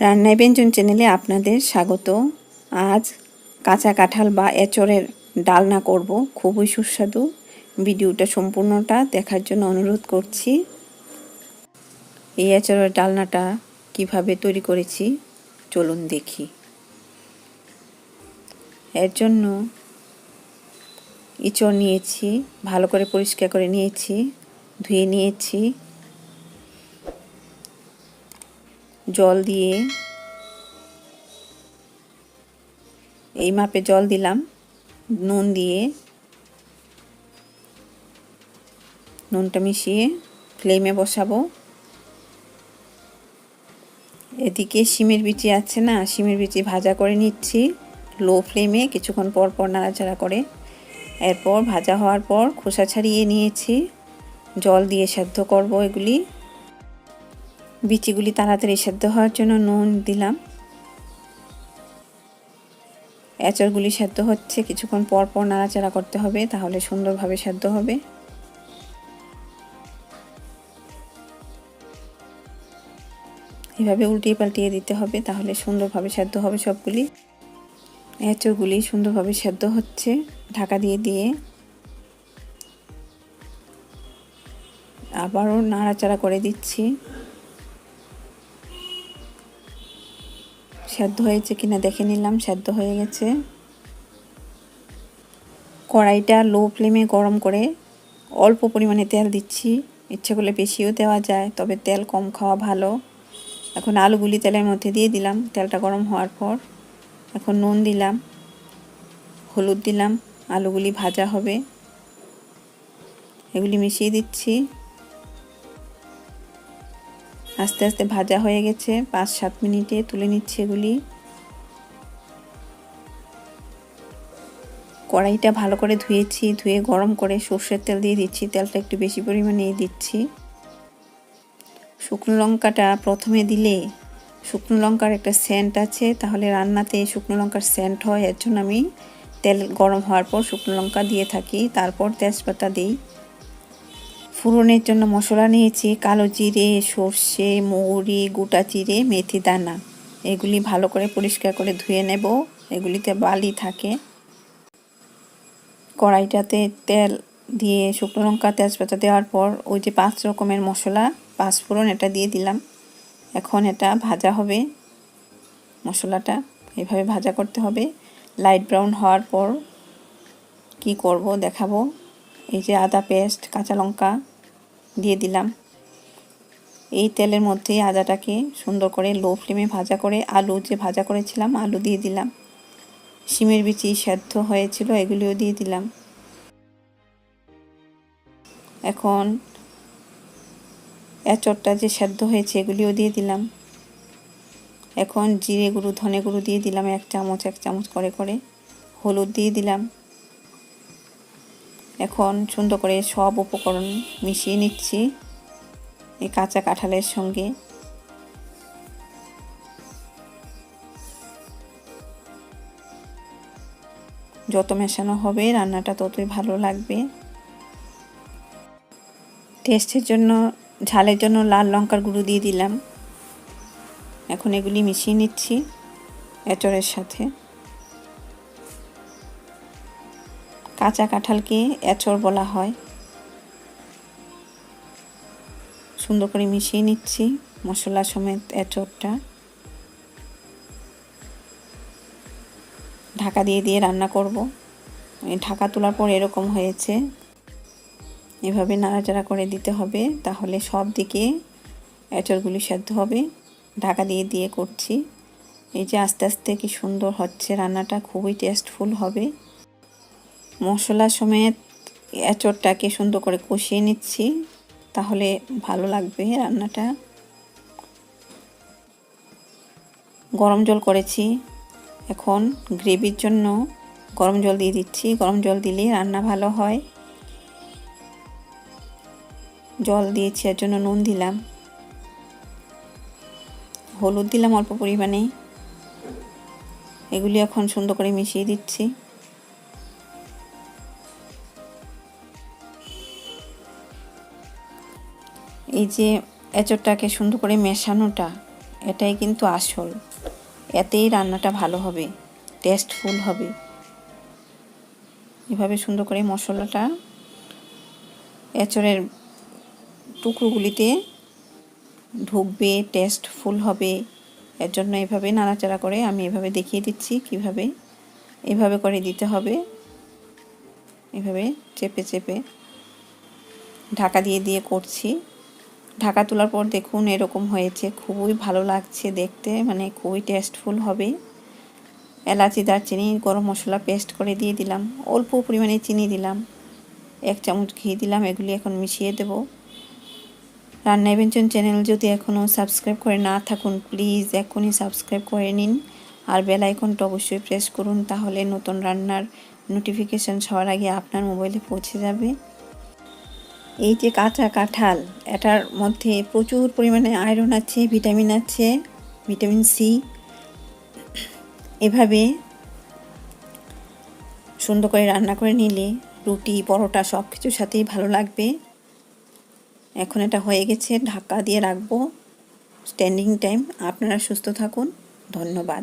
রান্নায় ব্যঞ্জন চ্যানেলে আপনাদের স্বাগত। আজ কাঁচা কাঁঠাল বা এঁচড়ের ডালনা করব। খুবই সুস্বাদু। ভিডিওটা সম্পূর্ণটা দেখার জন্য অনুরোধ করছি। এই এঁচড়ের ডালনাটা কীভাবে তৈরি করেছি, চলুন দেখি। এর জন্য ইঁচড় নিয়েছি, ভালো করে পরিষ্কার করে নিয়েছি, ধুয়ে নিয়েছি। জল দিয়ে, এই মাপে জল দিলাম, নুন দিয়ে, নুনটা মিশিয়ে ফ্লেমে বসাবো। এদিকে শিমের বিচি আছে না, শিমের বিচি ভাজা করে নিচ্ছি, লো ফ্লেমে কিছুক্ষণ পর পর নাড়াচাড়া করে। এরপর ভাজা হওয়ার পর খোসা ছাড়িয়ে নিয়েছি, জল দিয়ে সেদ্ধ করব এগুলি। বিচিগুলি তাড়াতাড়ি সেদ্ধ হওয়ার জন্য নুন দিলাম। এঁচড়গুলি সেদ্ধ হচ্ছে, কিছুক্ষণ পর পর নাড়াচাড়া করতে হবে, তাহলে সুন্দরভাবে সেদ্ধ হবে। এভাবে উল্টিয়ে পাল্টিয়ে দিতে হবে, তাহলে সুন্দরভাবে সেদ্ধ হবে সবগুলি। এঁচড়গুলি সুন্দরভাবে সেদ্ধ হচ্ছে, ঢাকা দিয়ে দিয়ে। আবারও নাড়াচাড়া করে দিচ্ছি। সেদ্ধ হয়েছে কিনা দেখে নিলাম, সেদ্ধ হয়ে গেছে। কড়াইটা লো ফ্লেমে গরম করে অল্প পরিমাণে তেল দিচ্ছি। ইচ্ছে করলে বেশিও দেওয়া যায়, তবে তেল কম খাওয়া ভালো। এখন আলুগুলি তেলের মধ্যে দিয়ে দিলাম, তেলটা গরম হওয়ার পর। এখন নুন দিলাম, হলুদ দিলাম, আলুগুলি ভাজা হবে। এগুলি মিশিয়ে দিচ্ছি। আস্তে আস্তে ভাজা হয়ে গেছে। পাঁচ, সাত মিনিটে তুলে নিচ্ছে এগুলি। কড়াইটা ভালো করে ধুয়েছি, ধুয়ে গরম করে সর্ষের তেল দিয়ে দিচ্ছি। তেলটা একটু বেশি পরিমাণে দিচ্ছি। শুকনো লঙ্কাটা প্রথমে দিলে শুকনো লঙ্কার একটা সেন্ট আছে, তাহলে রান্নাতে শুকনো লঙ্কার সেন্ট হয়। এর জন্য আমি তেল গরম হওয়ার পর শুকনো লঙ্কা দিয়ে থাকি। তারপর তেজপাতা দিই। ফুরনের জন্য মশলা নিয়েছি, কালো জিরে, সর্ষে, মৌরি, গোটা জিরে, মেথি দানা। এগুলি ভালো করে পরিষ্কার করে ধুয়ে নেব। এগুলিতে বালি থাকে। কড়াইটাতে তেল দিয়ে শুকনো লঙ্কা, তেজপাতা দেওয়ার পর ওই যে পাঁচ রকমের মশলা, পাঁচ ফোড়ন এটা দিয়ে দিলাম। এখন এটা ভাজা হবে। মশলাটা এভাবে ভাজা করতে হবে। লাইট ব্রাউন হওয়ার পর কি করব দেখাবো। এই যে আদা পেস্ট, কাঁচা লঙ্কা দিয়ে দিলাম। এই তেলের মধ্যে আদাটাকে সুন্দর করে লো ফ্লেমে ভাজা করে আলু যে ভাজা করেছিলাম, আলু দিয়ে দিলাম। শিমের বিচি সেদ্ধ হয়েছিল, এগুলিও দিয়ে দিলাম। এখন এঁচড়টা যে সেদ্ধ হয়েছে, এগুলিও দিয়ে দিলাম। এখন জিরে গুঁড়ো, ধনে গুঁড়ো দিয়ে দিলাম, এক চামচ এক চামচ করে করে। হলুদ দিয়ে দিলাম। এখন সুন্দর করে সব উপকরণ মিশিয়ে নিচ্ছি এই কাঁচা কাঁঠালের সঙ্গে। যত মেশানো হবে, রান্নাটা ততই ভালো লাগবে। টেস্টের জন্য, ঝালের জন্য লাল লঙ্কার গুঁড়ো দিয়ে দিলাম। এখন এগুলি মিশিয়ে নিচ্ছি এঁচড়ের সাথে। কাঁচা কাঁঠালকে এঁচড় বলা হয়। সুন্দর করে মিশিয়ে নিচ্ছি মশলা সমেত এঁচড়টা। ঢাকা দিয়ে দিয়ে রান্না করব। ঢাকা তোলার পর এরকম হয়েছে। এভাবে নাড়াচাড়া করে দিতে হবে, তাহলে সব দিকে এঁচড়গুলি সেদ্ধ হবে। ঢাকা দিয়ে দিয়ে করছি। এই যে আস্তে আস্তে কি সুন্দর হচ্ছে রান্নাটা, খুবই টেস্টফুল হবে। মশলা সমেত এঁচড়টাকে সুন্দর করে কষিয়ে নিচ্ছি, তাহলে ভালো লাগবে রান্নাটা। গরম জল করেছি, এখন গ্রেভির জন্য গরম জল দিয়ে দিচ্ছি। গরম জল দিলে রান্না ভালো হয়। জল দিয়েছি, এর জন্য নুন দিলাম। হলুদ দিলাম অল্প পরিমাণে। এগুলি এখন সুন্দর করে মিশিয়ে দিচ্ছি। এই যে এঁচড়টাকে সুন্দর করে মেশানোটা, এটাই কিন্তু আসল। এতেই রান্নাটা ভালো হবে টেস্টফুল হবে। এভাবে সুন্দর করে মশলাটা এঁচড়ের টুকরোগুলিতে ঢুকবে টেস্টফুল হবে। এর জন্য এভাবে নাড়াচাড়া করে আমি এভাবে দেখিয়ে দিচ্ছি কীভাবে। এভাবে করে দিতে হবে। এভাবে চেপে চেপে ঢাকা দিয়ে দিয়ে করছি। ঢাকা তোলার পর দেখুন এরকম হয়েছে। খুবই ভালো লাগছে দেখতে মানে খুবই টেস্টফুল হবে। এলাচি, দারচিনি, গরম মশলা পেস্ট করে দিয়ে দিলাম। অল্প পরিমাণে চিনি দিলাম। এক চামচ ঘি দিলাম, এগুলি এখন মিশিয়ে দেব। রান্না ব্যঞ্জন চ্যানেল যদি এখনও সাবস্ক্রাইব করে না থাকুন প্লিজ এখনই সাবস্ক্রাইব করে নিন। আর বেল আইকনটা অবশ্যই প্রেস করুন, তাহলে নতুন রান্নার নোটিফিকেশান সবার আগে আপনার মোবাইলে পৌঁছে যাবে। এই যে কাঁচা কাঁঠাল, এটার মধ্যে প্রচুর পরিমাণে আয়রন আছে ভিটামিন আছে ভিটামিন সি এভাবে সুন্দর করে রান্না করে নিলে রুটি, পরোটা সব কিছুর সাথেই ভালো লাগবে। এখন এটা হয়ে গেছে, ঢাকা দিয়ে রাখব। স্ট্যান্ডিং টাইম আপনারা সুস্থ থাকুন। ধন্যবাদ।